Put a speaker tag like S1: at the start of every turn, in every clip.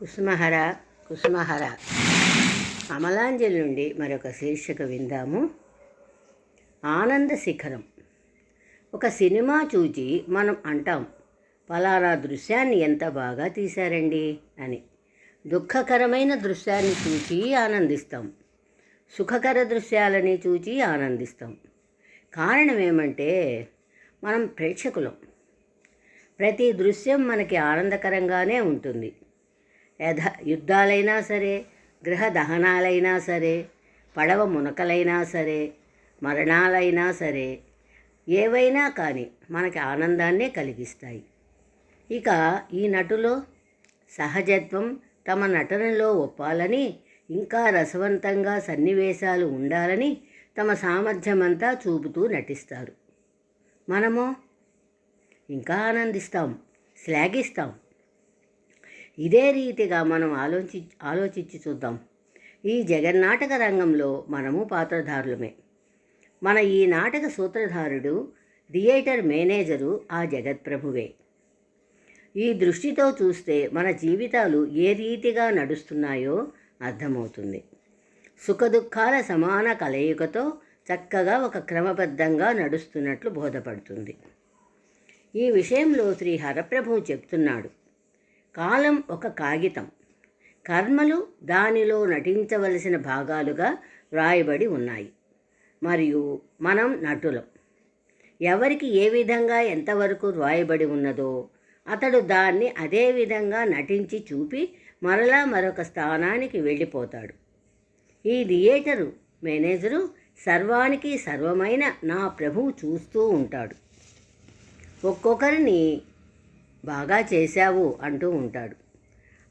S1: కుసుమహర కుసుమహర అమలాంజలి నుండి మరొక శీర్షిక విందాము. ఆనంద శిఖరం. ఒక సినిమా చూచి మనం అంటాం పలానా దృశ్యాన్ని ఎంత బాగా తీశారండి అని. దుఃఖకరమైన దృశ్యాన్ని చూచి ఆనందిస్తాం. సుఖకర దృశ్యాలని చూచి ఆనందిస్తాం. కారణం ఏమంటే మనం ప్రేక్షకులం. ప్రతి దృశ్యం మనకి ఆనందకరంగానే ఉంటుంది. యథ యుద్ధాలైనా సరే గృహ దహనాలైనా సరే పడవ మునకలైనా సరే మరణాలైనా సరే ఏవైనా కానీ మనకి ఆనందాన్నే కలిగిస్తాయి. ఇక ఈ నటులో సహజత్వం తమ నటనలో ఒప్పాలని ఇంకా రసవంతంగా సన్నివేశాలు ఉండాలని తమ సామర్థ్యమంతా చూపుతూ నటిస్తారు. మనము ఇంకా ఆనందిస్తాం శ్లాఘిస్తాం. ఇదే రీతిగా మనం ఆలోచి ఆలోచించి చూద్దాం. ఈ జగన్నాటక రంగంలో మనము పాత్రధారులమే. మన ఈ నాటక సూత్రధారుడు థియేటర్ మేనేజరు ఆ జగత్ప్రభువే ఈ దృష్టితో చూస్తే మన జీవితాలు ఏ రీతిగా నడుస్తున్నాయో అర్థమవుతుంది. సుఖదుఖాల సమాన కలయికతో చక్కగా ఒక క్రమబద్ధంగా నడుస్తున్నట్లు బోధపడుతుంది. ఈ విషయంలో శ్రీ హరప్రభు చెప్తున్నాడు. కాలం ఒక కాగితం. కర్మలు దానిలో నటించవలసిన భాగాలుగా వ్రాయబడి ఉన్నాయి. మరియు మనం నటులం. ఎవరికి ఏ విధంగా ఎంతవరకు వ్రాయబడి ఉన్నదో అతడు దాన్ని అదే విధంగా నటించి చూపి మరలా మరొక స్థానానికి వెళ్ళిపోతాడు. ఈ థియేటరు మేనేజరు సర్వానికి సర్వమైన నా ప్రభువు చూస్తూ ఉంటాడు. ఒక్కొక్కరిని బాగా చేశావు అంటూ ఉంటాడు.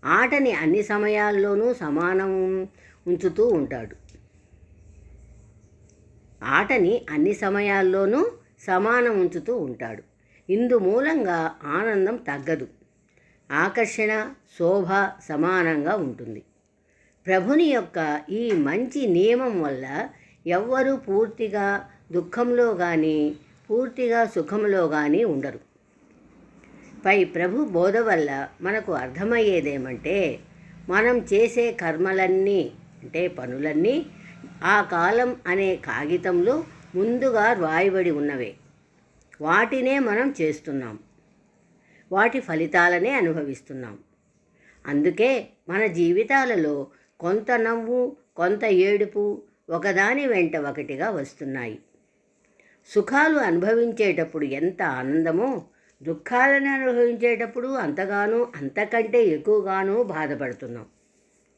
S1: ఆటని అన్ని సమయాల్లోనూ సమానం ఉంచుతూ ఉంటాడు. ఆటని అన్ని సమయాల్లోనూ సమానం ఉంచుతూ ఉంటాడు. ఇందు మూలంగా ఆనందం తగ్గదు. ఆకర్షణ శోభ సమానంగా ఉంటుంది. ప్రభుని యొక్క ఈ మంచి నియమం వల్ల ఎవ్వరూ పూర్తిగా దుఃఖంలో కానీ పూర్తిగా సుఖంలో కానీ ఉండరు. పై ప్రభు బోధ వల్ల మనకు అర్థమయ్యేదేమంటే మనం చేసే కర్మలన్నీ అంటే పనులన్నీ ఆ కాలం అనే కాగితంలో ముందుగా రాయబడి ఉన్నవే. వాటినే మనం చేస్తున్నాం. వాటి ఫలితాలనే అనుభవిస్తున్నాం. అందుకే మన జీవితాలలో కొంత నవ్వు కొంత ఏడుపు ఒకదాని వెంట ఒకటిగా వస్తున్నాయి. సుఖాలు అనుభవించేటప్పుడు ఎంత ఆనందమో దుఃఖాలను అనుభవించేటప్పుడు అంతగానో అంతకంటే ఎక్కువగానో బాధపడుతున్నాం.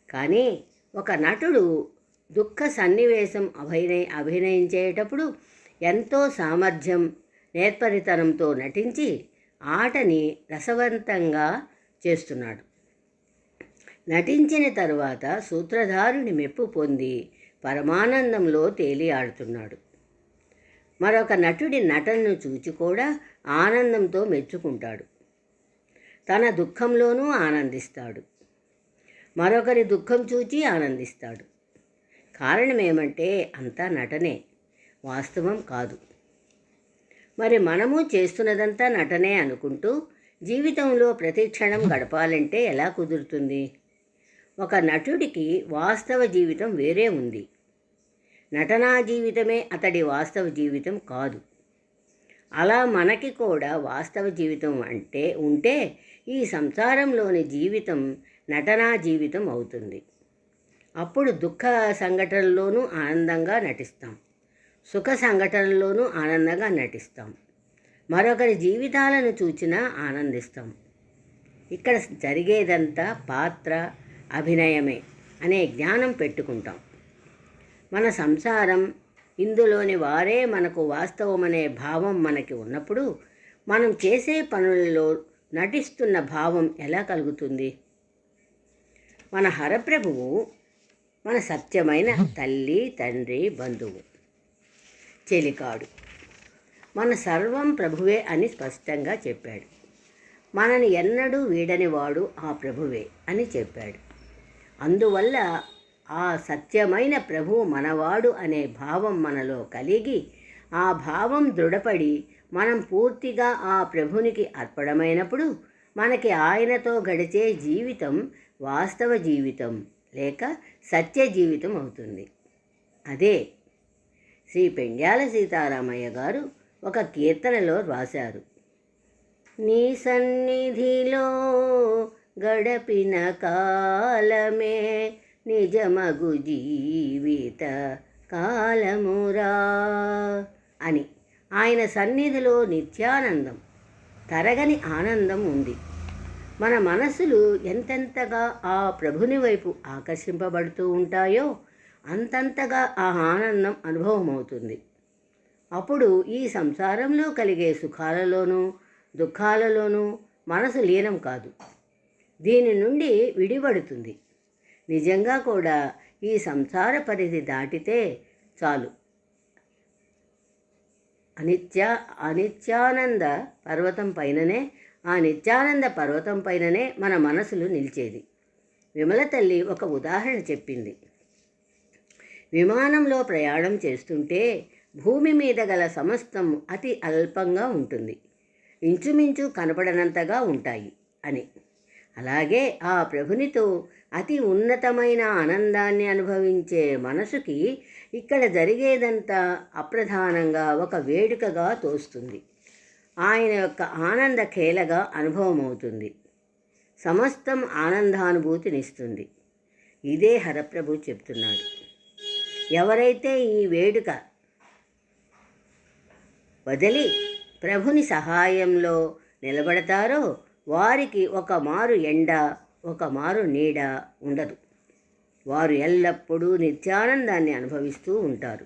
S1: కానీ ఒక నటుడు దుఃఖ సన్నివేశం అభినయ అభినయించేటప్పుడు ఎంతో సామర్థ్యం నేర్పరితనంతో నటించి ఆటని రసవంతంగా చేస్తున్నాడు. నటించిన తరువాత సూత్రధారుని మెప్పు పొంది పరమానందంలో తేలియాడుతున్నాడు. మరొక నటుడి నటనను చూచి కూడా ఆనందంతో మెచ్చుకుంటాడు. తన దుఃఖంలోనూ ఆనందిస్తాడు. మరొకరి దుఃఖం చూచి ఆనందిస్తాడు. కారణం ఏమంటే అంతా నటనే వాస్తవం కాదు. మరి మనము చేస్తున్నదంతా నటనే అనుకుంటూ జీవితంలో ప్రతి క్షణం గడపాలంటే ఎలా కుదురుతుంది? ఒక నటుడికి వాస్తవ జీవితం వేరే ఉంది. నటనా జీవితమే అతడి వాస్తవ జీవితం కాదు. అలా మనకి కూడా వాస్తవ జీవితం అంటే ఉంటే ఈ సంసారంలోని జీవితం నటనా జీవితం అవుతుంది. అప్పుడు దుఃఖ సంఘటనల్లోనూ ఆనందంగా నటిస్తాం. సుఖ సంఘటనల్లోనూ ఆనందంగా నటిస్తాం. మరొకరి జీవితాలను చూచినా ఆనందిస్తాం. ఇక్కడ జరిగేదంతా పాత్ర అభినయమే అనే జ్ఞానం పెట్టుకుంటాం. మన సంసారం ఇందులోని వారే మనకు వాస్తవమనే భావం మనకి ఉన్నప్పుడు మనం చేసే పనులలో నటిస్తున్న భావం ఎలా కలుగుతుంది? మన హరప్రభువు మన సత్యమైన తల్లి తండ్రి బంధువు. చెలికాడు. మన సర్వం ప్రభువే అని స్పష్టంగా చెప్పాడు. మనని ఎన్నడూ వీడనివాడు ఆ ప్రభువే అని చెప్పాడు. అందువల్ల ఆ సత్యమైన ప్రభు మనవాడు అనే భావం మనలో కలిగి ఆ భావం దృఢపడి మనం పూర్తిగా ఆ ప్రభునికి అర్పణమైనప్పుడు మనకి ఆయనతో గడిచే జీవితం వాస్తవ జీవితం లేక సత్య జీవితం అవుతుంది. అదే శ్రీ పెండ్యాల సీతారామయ్య గారు ఒక కీర్తనలో రాశారు. నీ సన్నిధిలో గడపిన కాలమే నిజమగు జీవిత కాలమురా అని ఆయన సన్నిధిలో నిత్యానందం తరగని ఆనందం ఉంది. మన మనసులు ఎంతెంతగా ఆ ప్రభుని వైపు ఆకర్షింపబడుతూ ఉంటాయో అంతంతగా ఆ ఆనందం అనుభవం అవుతుంది అప్పుడు ఈ సంసారంలో కలిగే సుఖాలలోనూ దుఃఖాలలోనూ మనసు లీనం కాదు. దీని నుండి విడిపడుతుంది. నిజంగా కూడా ఈ సంసార పరిధి దాటితే చాలు. అనిత్య అనిత్యానంద పర్వతం పైననే ఆ నిత్యానంద పర్వతం పైననే మన మనసులు నిలిచేది. విమల తల్లి ఒక ఉదాహరణ చెప్పింది. విమానంలో ప్రయాణం చేస్తుంటే భూమి మీద గల సమస్తం అతి అల్పంగా ఉంటుంది. ఇంచుమించు కనపడనంతగా ఉంటాయి అని. అలాగే ఆ ప్రభునితో అతి ఉన్నతమైన ఆనందాన్ని అనుభవించే మనసుకి ఇక్కడ జరిగేదంతా అప్రధానంగా ఒక వేడుకగా తోస్తుంది. ఆయన యొక్క ఆనంద ఖేలగా అనుభవం అవుతుంది సమస్తం ఆనందానుభూతినిస్తుంది. ఇదే హరప్రభు చెప్తున్నాడు. ఎవరైతే ఈ వేడుక వదిలి ప్రభుని సహాయంలో నిలబడతారో వారికి ఒక మారు ఎండ ఒక మారు నీడ ఉండదు. వారు ఎల్లప్పుడూ నిత్యానందాన్ని అనుభవిస్తూ ఉంటారు.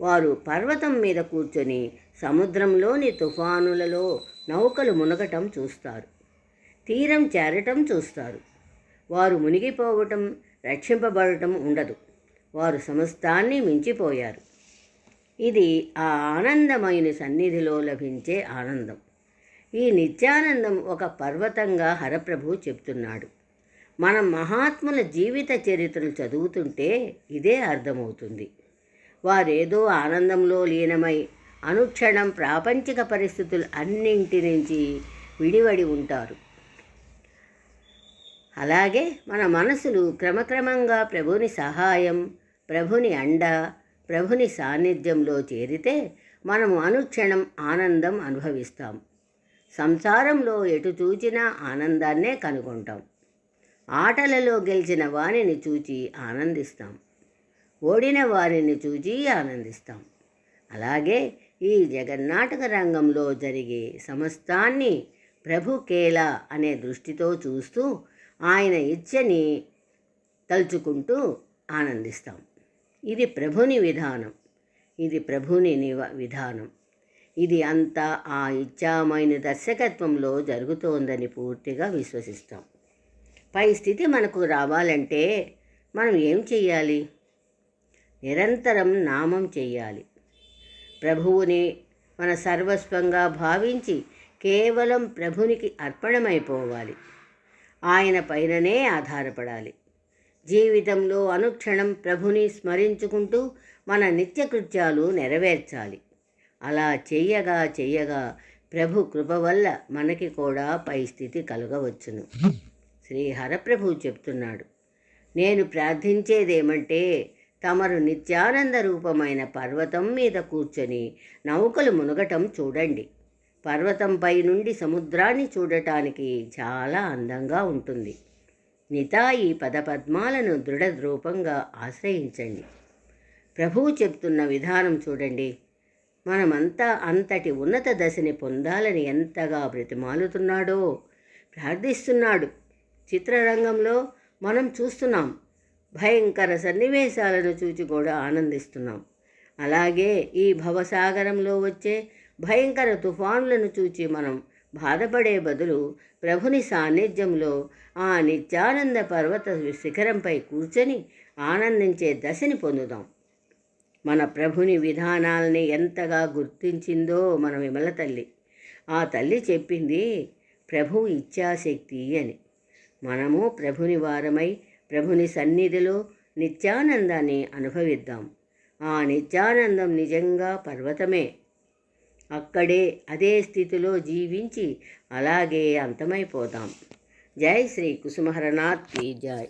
S1: వారు పర్వతం మీద కూర్చొని సముద్రంలోని తుఫానులలో నౌకలు మునగటం చూస్తారు. తీరం చేరటం చూస్తారు. వారు మునిగిపోవటం రక్షింపబడటం ఉండదు. వారు సమస్తాన్ని మించిపోయారు. ఇది ఆ ఆనందమైన సన్నిధిలో లభించే ఆనందం. ఈ నిత్యానందం ఒక పర్వతంగా హరప్రభు చెప్తున్నాడు. మనం మహాత్ముల జీవిత చరిత్రలు చదువుతుంటే ఇదే అర్థమవుతుంది. వారేదో ఆనందంలో లీనమై అనుక్షణం ప్రాపంచిక పరిస్థితులు అన్నింటి నుంచి విడివడి ఉంటారు. అలాగే మన మనసులు క్రమక్రమంగా ప్రభుని సహాయం ప్రభుని అండ ప్రభుని సాన్నిధ్యంలో చేరితే మనము అనుక్షణం ఆనందం అనుభవిస్తాం. సంసారంలో ఎటు చూచినా ఆనందాన్నే కనుగొంటాం. ఆటలలో గెలిచిన వారిని చూచి ఆనందిస్తాం. ఓడిన వారిని చూచి ఆనందిస్తాం. అలాగే ఈ జగన్నాటక రంగంలో జరిగే సమస్తాన్ని ప్రభు కేల అనే దృష్టితో చూస్తూ ఆయన ఇచ్చని తలుచుకుంటూ ఆనందిస్తాం. ఇది ప్రభుని విధానం. ఇది ప్రభుని నివ విధానం. ఇది అంతా ఆ ఇచ్చామైన దర్శకత్వంలో జరుగుతోందని పూర్తిగా విశ్వసిస్తాం. పై స్థితి మనకు రావాలంటే మనం ఏం చెయ్యాలి? నిరంతరం నామం చెయ్యాలి. ప్రభువుని మన సర్వస్వంగా భావించి కేవలం ప్రభునికి అర్పణమైపోవాలి. ఆయన పైననే ఆధారపడాలి. జీవితంలో అనుక్షణం ప్రభుని స్మరించుకుంటూ మన నిత్యకృత్యాలు నెరవేర్చాలి. అలా చెయ్యగా చెయ్యగా ప్రభు కృప వల్ల మనకి కూడా పై స్థితి కలగవచ్చును. శ్రీ హరప్రభు చెప్తున్నాడు. నేను ప్రార్థించేదేమంటే తమరు నిత్యానంద రూపమైన పర్వతం మీద కూర్చొని నౌకలు మునగటం చూడండి. పర్వతంపై నుండి సముద్రాన్ని చూడటానికి చాలా అందంగా ఉంటుంది. నితాయి పదపద్మాలను దృఢరూపంగా ఆశ్రయించండి. ప్రభువు చెప్తున్న విధానం చూడండి. మనమంతా అంతటి ఉన్నత దశని పొందాలని ఎంతగా బ్రతిమాలుతున్నాడో ప్రార్థిస్తున్నాడు. చిత్రరంగంలో మనం చూస్తున్నాం. భయంకర సన్నివేశాలను చూచి కూడా ఆనందిస్తున్నాం. అలాగే ఈ భవసాగరంలో వచ్చే భయంకర తుఫానులను చూచి మనం బాధపడే బదులు ప్రభుని సాన్నిధ్యంలో ఆ నిత్యానంద పర్వత శిఖరంపై కూర్చొని ఆనందించే దశని పొందుదాం. మన ప్రభుని విధానాల్ని ఎంతగా గుర్తించిందో మన విమల తల్లి. ఆ తల్లి చెప్పింది ప్రభు ఇచ్ఛాశక్తి అని. మనము ప్రభుని వారమై ప్రభుని సన్నిధిలో నిత్యానందాన్ని అనుభవిద్దాం. ఆ నిత్యానందం నిజంగా పర్వతమే. అక్కడే అదే స్థితిలో జీవించి అలాగే అంతమైపోతాం జై శ్రీ కుసుమహరనాథ్కి జై.